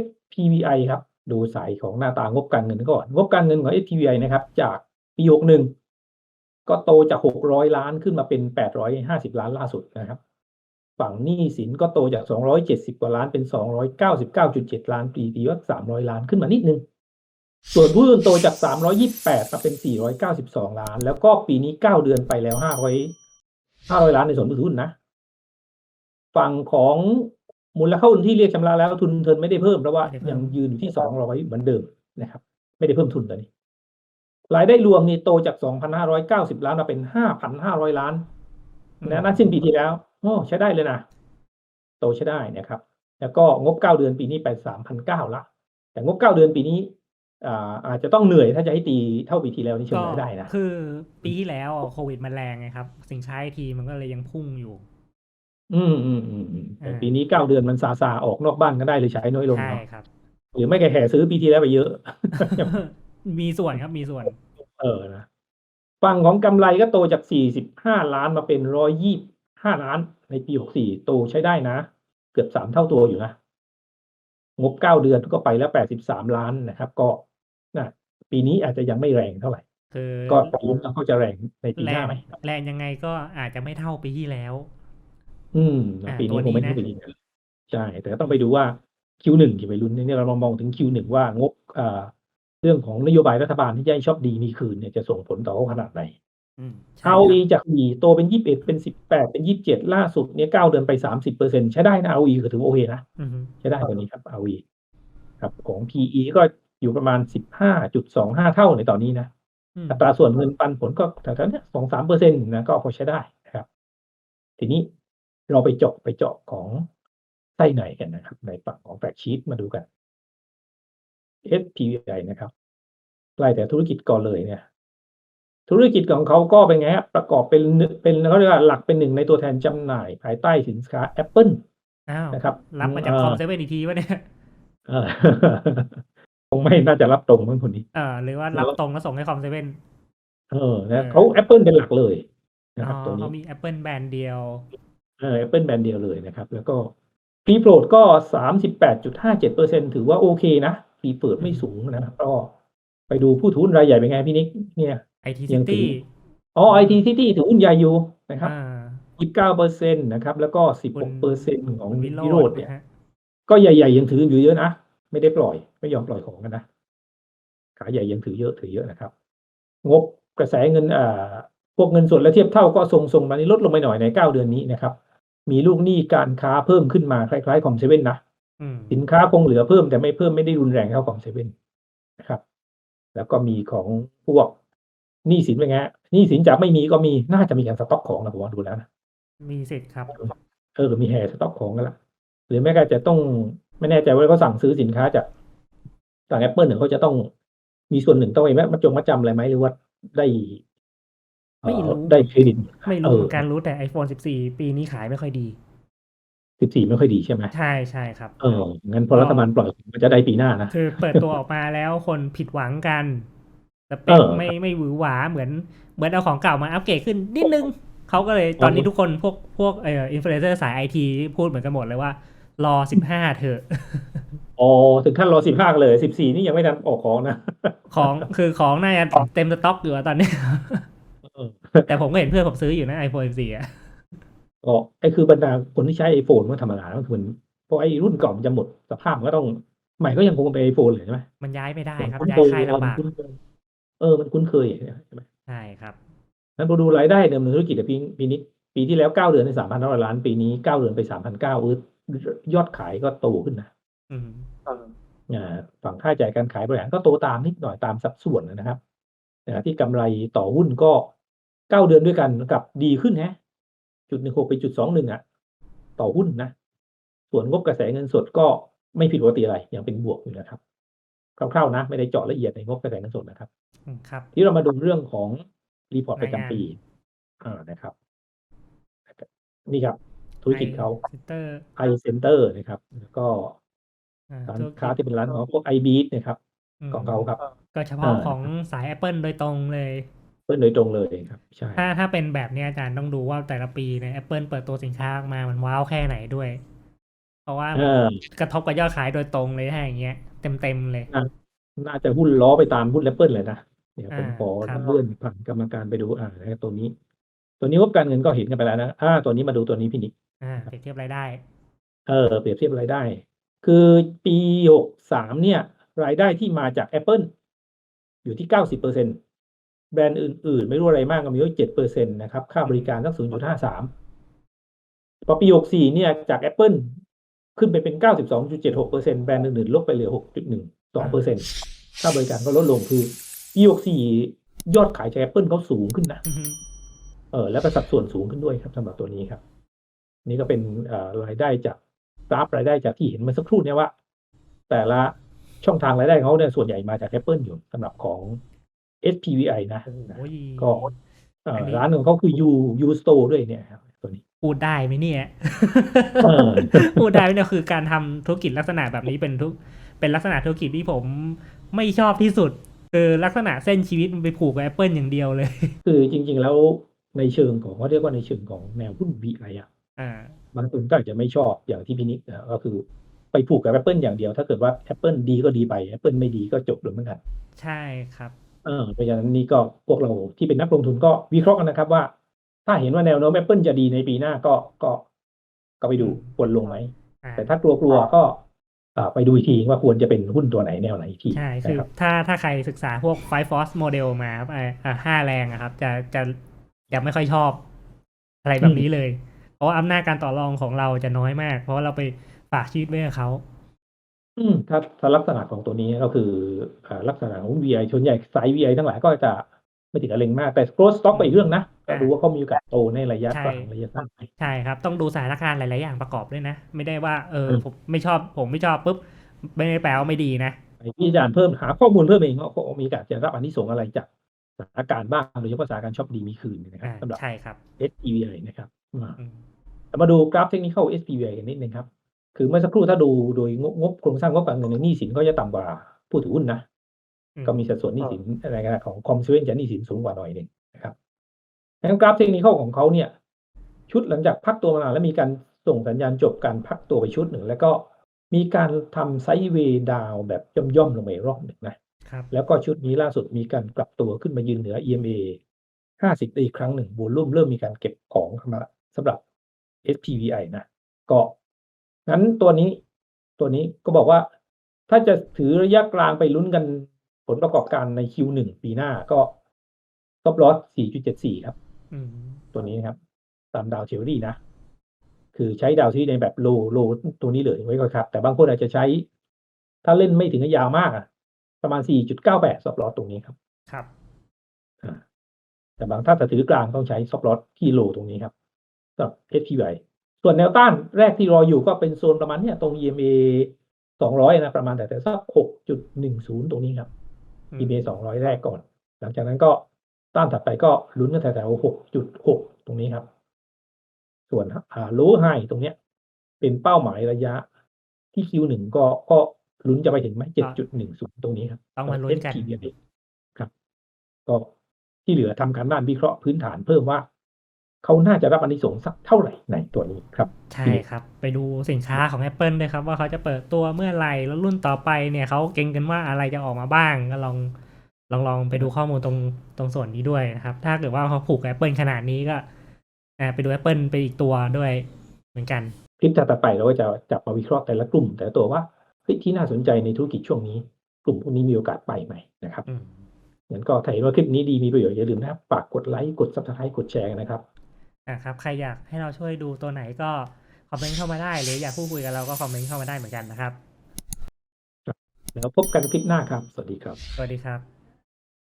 SPVI ครับ ดูสายของหน้าตางบการเงินก่อน งบการเงินของ SPVI นะครับ จากปี61ก็โตจาก600ล้านขึ้นมาเป็น850ล้านล่าสุดนะครับ ฝั่งหนี้สินก็โตจาก270กว่าล้านเป็น299.7ล้านปีตีว่า300ล้านขึ้นมานิดนึง ส่วนผู้อื่นโตจาก328มาเป็น492ล้าน แล้วก็ปีนี้9เดือนไปแล้ว500 500ล้านในส่วนผู้ถือหุ้นนะ ฝั่งของ มูลค่าหุ้นที่เรียกชำระแล้วทุนเทินไม่ได้เพิ่มเพราะว่าไม่ได้เพิ่มยังยืนอยู่ที่200เหมือนเดิมนะครับ ไม่ได้เพิ่มทุนตอนนี้รายได้รวมนี่โตจาก2,590ล้านมาเป็น5,500ล้านนะนัดสิ้นปีที่แล้วโอ้ใช้ได้เลยนะโตใช้ได้นะครับ แล้วก็งบเก้าเดือนปีนี้ไปสามพันเก้าละ แต่งบเก้าเดือนปีนี้อ่าอาจจะต้องเหนื่อยถ้าจะให้ตีเท่าปีที่แล้วนี่เชื่อก็ไม่ได้นะคือปีที่แล้วอะโควิดมันแรงไงครับ สินค้าไอทีมันก็เลยยังพุ่งอยู่ อืมอืมอืมอืมแต่อ่าปีนี้เก้าเดือนมันซาซาออกนอกบ้านก็ได้เลยใช้น้อยลงใช่เนาะครับ หรือไม่แกแห่ซื้อปีที่แล้วไปเยอะ มีส่วนครับมีส่วน เออนะฝั่งของกำไรก็โตจาก 45 ล้านมาเป็น 125 ล้านในปี 64 โตใช้ได้นะ เกือบสามเท่าตัวอยู่นะ งบ9เดือนก็ไปแล้ว 83 ล้านนะครับ ก็นะปีนี้อาจจะยังไม่แรงเท่าไหร่ คือก็ไปลุ้นว่าเขาจะแรงในปีแรหน้างไหมแรงยังไงก็อาจจะไม่เท่าปีที่แล้ว อืมอ่าปีนี้ตัวคงไม่นี้นะเท่าปีที่แล้วใช่ แต่ก็ต้องไปดูว่า Q1 ที่ไปลุ้นเนี่ยเรามามองถึง Q1 ว่างบอ่าเรื่องของนโยบายรัฐบาลที่จะให้ชอบดีมีคืนเนี่ยจะส่งผลต่อเขาขนาดไหนอืมใช่เอาครับอีจากสี่โตเป็นยี่สิบเอ็ดเป็นสิบแปดเป็นยี่สิบเจ็ดล่าสุดเนี่ยเก้าเดือนไปสามสิบเปอร์เซ็นใช้ได้นะเอาอีก็ถือว่าโอเคนะอือฮึใช้ได้ตัวนี้ครับเอาอีครับของ PE ก็อยู่ประมาณสิบห้าจุดสองห้าเท่าในตอนนี้นะอืมอัตราส่วนเงินปันผลก็แถวๆเนี้สองสามเปอร์เซ็นต์นะก็พอใช้ได้นะครับ ทีนี้ เราไปเจาะไปเจาะของไส้ไหนกันนะครับ ในฝั่งของแฟกชีตมาดูกัน SPVI นะครับไล่แต่ธุรกิจก่อนเลยเนี่ย ธุรกิจของเขาก็เป็นไงฮะประกอบเป็นหนึ่งเป็นเขาเรียกว่าหลักเป็นหนึ่งในตัวแทนจำหน่ายภายใต้สินค้า Apple อ้าวนะครับรับมาจากเอ่อคอมเซเว่นอีกทีวะเนี่ยเออคงไม่น่าจะรับตรงมั้งคนนี้เออหรือว่ารับตรงแล้วส่งให้คอมเซเว่นเออนะเขา Apple เป็นหลักเลยนะอ๋ครับอตัวนี้เขามี Apple แบรนด์เดียว เออ Apple แบรนด์เดียวเลยนะครับ แล้วก็ฟรีโปรดก็สามสิบแปดจุดห้าเจ็ดเปอร์เซ็นถือว่าโอเคนะฟรีเปิดไม่สูงนะครับก็ไปดูผู้ถือหุ้นรายใหญ่เป็นไงพี่นิกเนี่ย IT ยังถือ City อ๋อไอทีซิตี้ถือหุ้นใหญ่อยู่นะครับอ่ายี่สิบเก้าเปอร์เซ็นต์นะครับ แล้วก็สิบคุหณกเปอร์เซ็นต์ของคุณวิวิโรโรจจน์น์เนี่ยนะฮะก็ใหญ่ ๆ ยังถืออยู่เยอะนะ ไม่ได้ปล่อย ไม่ยอมปล่อยของกันนะ ขาใหญ่ยังถือเยอะถือเยอะนะครับ งบกระแสเงินอ่า พวกเงินสดและเทียบเท่าก็ทรงๆมานี่ลดลงไปหน่อยในเก้าเดือนนี้นะครับ มีลูกหนี้การค้าเพิ่มขึ้นมาคล้ายๆของเซเว่นนะอืมสินค้าคงเหลือเพิ่มแต่ไม่เพิ่มไม่ได้รุนแรงเท่าของเซเว่นนะครับ แล้วก็มีของพวกหนี้สินเป็นไงฮะหนี้สินจากไม่มีก็มีน่าจะมีการสต็อกของนะผมว่าดูแล้วนะมีสิทธิ์ครับเออมีแห่สต็อกของกันละหรือแม้ก็จะต้องไม่แน่ใจว่าเขาสั่งซื้อสินค้าจากจากแอปเปิลเนี่ยเขาจะต้องมีส่วนหนึ่งต้องไปแม้มาจงมาจำอะไรไหมหรือว่าได้เอ่อ ไม่รู้ได้เครดิตไม่เอรู้อเหมือนกันรู้แต่ iPhone 14 ปีนี้ขายไม่ค่อยดีสิบสี่ไม่ค่อยดีใช่ไหมใช่ใช่ครับ เอองั้นพอรัฐบาลปล่อยมันจะได้ปีหน้านะ คือเปิดตัวออกมาแล้วคนผิดหวังกันสเปเอคอไม่ไม่หวือหวาเหมือนเหมือนเอาของเก่ามาอัปเกรดขึ้นนิดนึงเขาก็เลยตอนนี้ทุกคนพวกพวกเอ่ออินฟลูเอนเซอร์สายไอทีพูดเหมือนกันหมดเลยว่า รอ15เถอะอ๋อถึงขั้นรอสิบห้าเลยสิบสี่นี่ยังไม่ทันออกของนะ ของคือของน่าจะเต็มสต็อกอยู่อะตอนนี้เออ แต่ผมก็เห็นเพื่อนผมซื้ออยู่นะ iPhone 14อะก็ไอ้คือบรรดาคนที่ใช้ไอโฟนมันธรรมดามันคือมันเพราะไอ้รุ่นเก่ามันจะหมดสภาพมันก็ต้องใหม่ก็ยังคงเป็นไอโฟนเลยใช่ไหมมันย้ายไม่ได้ครับคุ้นย้ายเคยค่ายมันลำบากคุ้นเคยเออมันคุ้นเคยใช่ไหมใช่ครับนั้นพอดูรายได้เดิมในธุรกิจอะปีปีนี้ ปีที่แล้วเก้าเดือนในสามพันห้าร้อยล้าน ปีนี้เก้าเดือนไปสามพันเก้ายอดขายก็โตขึ้นนะอืมอ่าฝั่งค่าใช้จ่ายการขายบริหารก็โตตามนิดหน่อยตามสัดส่วนนะครับนะที่กำไรต่อหุ้นก็เก้าเดือนด้วยกันกับดีขึ้นฮะจุดหนึ่งหกไปจุดสองหนึ่งอะ ต่อหุ้นนะ ส่วนงบกระแสเงินสดก็ไม่ผิดปกติอะไรยังเป็นบวกอยู่นะครับคร่าวๆนะ ไม่ได้เจาะละเอียดในงบกระแสเงินสดนะครับอืมครับ ที่เรามาดูเรื่องของรีพอร์ตประรายงานจำปีอ่านะครับ นี่ครับ ธุรกิจเขาเซ็นเตอร์ไอเซ็นเตอร์นะครับ แล้วก็อ่าร้านธุรกิจค้าที่เป็นร้านของพวกไอบีนะครับมของเขาครับ ก็เฉพาะอ่าของสาย Apple โดยตรงเลย เพื่อนโดยตรงเลยครับใช่ถ้าถ้าเป็นแบบเนี้ยอาจารย์ต้องดูว่าแต่ละปีเนี่ย Apple เปิดตัวสินค้าออกมามันว้าวแค่ไหนด้วย เพราะว่าเออกระทบกับยอดขายโดยตรงเลยถ้าอย่างเงี้ยเต็มเต็มๆเลย น่าจะหุ้นล้อไปตามหุ้นแอปเปิลเลยนะเดี๋ยวผมอ่าขอครับเลื่อนผ่านกรรมการไปดูอ่านะครับตัวนี้ ตัวนี้งบการเงินก็เห็นกันไปแล้วนะอ่าตัวนี้มาดูตัวนี้พี่นิกอ่าเปรียบเทียบรายได้ เออเปรียบเทียบรายได้ คือปีหกสามเนี่ย รายได้ที่มาจาก Apple อยู่ที่เก้าสิบเปอร์เซ็น แบรนด์อื่นๆ ไม่รู้อะไรมากก็มีว่าเจ็ดเปอร์เซ็นตนะครับ ค่าบริการตั้งศูนย์จุดห้าสามพอปีหกสี่เนี่ยจาก Apple ขึ้นไปเป็นเก้าสิบสองจุดเจ็ดหกเปอร์เซ็นแบรนด์อื่นๆลดไปเหลือหกจุดหนึ่งสองเปอร์เซ็นค่าบริการก็ลดลงคือปีหกสี่ยอดขายจาก Apple เขาสูงขึ้นนะเออแล้วก็สัดส่วนสูงขึ้นด้วยครับสำหรับตัวนี้ครับ นี่ก็เป็นรายได้จากกราฟรายได้จากที่เห็นเมื่อสักครู่เนี่ยว่า แต่ละช่องทางรายได้เขาเนี่ยส่วนใหญ่มาจาก Apple อยู่สำหรับของ SPVI นะโอ้ยก็เอ่ออนนี้ร้านของเขาคือ U U Store ด้วยเนี่ยครับตัวนี้พูดได้ไหมเนี่ยเออพูดได้ไหมเนี่ยคือการทำธุรกิจลักษณะแบบนี้เป็นทุกเป็นลักษณะธุรกิจที่ผมไม่ชอบที่สุดคือลักษณะเส้นชีวิตมันไปผูกกับ Apple อย่างเดียวเลย คือจริง ๆ แล้วในเชิงของเขาเรียกว่าในเชิงของแนวหุ้น VI อะอ่าบางคนก็อาจจะไม่ชอบอย่างที่พี่นิกเอ่อก็คือไปผูกกับ Apple อย่างเดียว ถ้าเกิดว่า Apple ดีก็ดีไป Apple ไม่ดีก็จบเลยเหมือนกัน ใช่ครับ เออเพราะฉะนั้นนี่ก็พวกเราที่เป็นนักลงทุนก็วิเคราะห์กันนะครับว่า ถ้าเห็นว่าแนวโน้ม Apple จะดีในปีหน้าก็ก็ ก็ไปดูอืมควรลงไหมอ่าแต่ถ้ากลัวๆก็อ่าไปดูอีกทีว่าควรจะเป็นหุ้นตัวไหนแนวไหนอีกทีใช่คือนะครับถ้าถ้าใครศึกษาพวก Five Force Model มาครับอ่าอ่าห้าแรงอะครับ จะจะจะไม่ค่อยชอบ อะไรแบบนี้เลย เพราะว่าอำนาจการต่อรองของเราจะน้อยมาก เพราะว่าเราไปฝากชีวิตไว้กับเขา อืมถ้าถ้าลักษณะของตัวนี้ก็คือ อ่า ลักษณะของ VI ส่วนใหญ่สาย VI ทั้งหลายก็จะไม่ถึงกับเล็งมาก แต่ growth stock ไปอีกเรื่องนะก็ดูว่าเขามีโอกาสโตในระยะกลางระยะสั้นไหมใช่ครับ ต้องดูสถานการณ์หลาย ๆ อย่างประกอบด้วยนะ ไม่ได้ว่าเอออืมผมไม่ชอบผมไม่ชอบปุ๊บไม่ได้แปลว่าไม่ดีนะไอ้ที่อาจารย์เพิ่มหาข้อมูลเพิ่มเองก็มีโอกาสจะรับอันนี้ส่งส์อะไรจากสถานการณ์บ้างโดยเฉพาะสถานการณ์ช็อปดีมีคืนนะครับอ่าสำหรับใช่ครับ SPVI นะครับอ่าอืมแต่มาดูกราฟเทคนิค SPVI กันนิดนึงครับ คือเมื่อสักครู่ถ้าดูโดยงบงบโครงสร้างงบการเงินในหนี้สินก็จะต่ำกว่าผู้ถือหุ้นนะอืมก็มีสัดส่วนหนี้สินอะไรกันของคอมเซเวนจากหนี้สินสูงกว่าหน่อยหนึ่งนะครับงั้นกราฟเทคนิคของเขาเนี่ย ชุดหลังจากพักตัวมานานแล้วมีการส่งสัญญาณจบการพักตัวไปชุดหนึ่ง แล้วก็มีการทำไซด์เวย์ดาวแบบย่อมๆลงไปรอบหนึ่งนะครับแล้วก็ชุดนี้ล่าสุดมีการกลับตัวขึ้นมายืนเหนือ EMA 50ได้อีกครั้งหนึ่งบูลุ่มเริ่มมีการเก็บของเข้ามาสำหรับ SPVI นะก็ งั้นตัวนี้ตัวนี้ก็บอกว่า ถ้าจะถือระยะกลางไปลุ้นกันผลประกอบการใน Q1 ปีหน้าก็ซบลอส4.74 ครับอืมตัวนี้นะครับ ตามดาวเทอรี่นะ คือใช้ดาวที่ในแบบโลโลตัวนี้เลยไว้ก่อนครับ แต่บางคนอาจจะใช้ ถ้าเล่นไม่ถึงกับยาวมากอะประมาณ 4.98ซอบลอสตรงนี้ครับครับอ่าแต่บางถ้าจะถือกลางต้องใช้ซอบลอสที่โลตรงนี้ครับสำหรับ SPY ส่วนแนวต้านแรกที่รออยู่ก็เป็นโซนประมาณเนี้ยตรง EMA 200นะประมาณแต่แต่สัก6.10ตรงนี้ครับอืม EMA 200แรกก่อน หลังจากนั้นก็ต้านถัดไปก็ลุ้นกันแถวๆ6.6ตรงนี้ครับ ส่วนอ่า low high ตรงเนี้ย เป็นเป้าหมายระยะที่ Q1 ก็ก็ลุ้นจะไปถึงไหม7.10ตรงนี้ครับต้องมาลุ้นกัน SPY ครับ ก็ที่เหลือทำการบ้านวิเคราะห์พื้นฐานเพิ่มว่า เขาน่าจะรับอันนี้สงส์สักเท่าไหร่ในตัวนี้ครับ ใช่ครับ ไปดูสินค้าของ Apple ด้วยครับ ว่าเขาจะเปิดตัวเมื่อไหร่แล้วรุ่นต่อไปเนี่ยเขาเก่งกันว่าอะไรจะออกมาบ้างก็ลองลองลองไปดูข้อมูลตรงตรงส่วนนี้ด้วยนะครับ ถ้าเกิดว่าเขาผูกกับ Apple ขนาดนี้ก็อ่าไปดู Apple ไปอีกตัวด้วยเหมือนกันคลิปถัดไปเราก็จะจับมาวิเคราะห์แต่ละกลุ่ม แต่ละตัวว่าเฮ้ยที่น่าสนใจในธุรกิจช่วงนี้ กลุ่มพวกนี้มีโอกาสไปไหมนะครับอืมงั้นก็ถ้าเห็นว่าคลิปนี้ดีมีประโยชน์อย่าลืมนะครับฝากกดไลค์กดซับสไครต์กดแชร์กันนะครับ อะครับ ใครอยากให้เราช่วยดูตัวไหนก็คอมเมนต์เข้ามาได้ หรืออยากพูดคุยกับเราก็คอมเมนต์เข้ามาได้เหมือนกันนะครับ แล้วพบกันคลิปหน้าครับ สวัสดีครับ สวัสดีครับ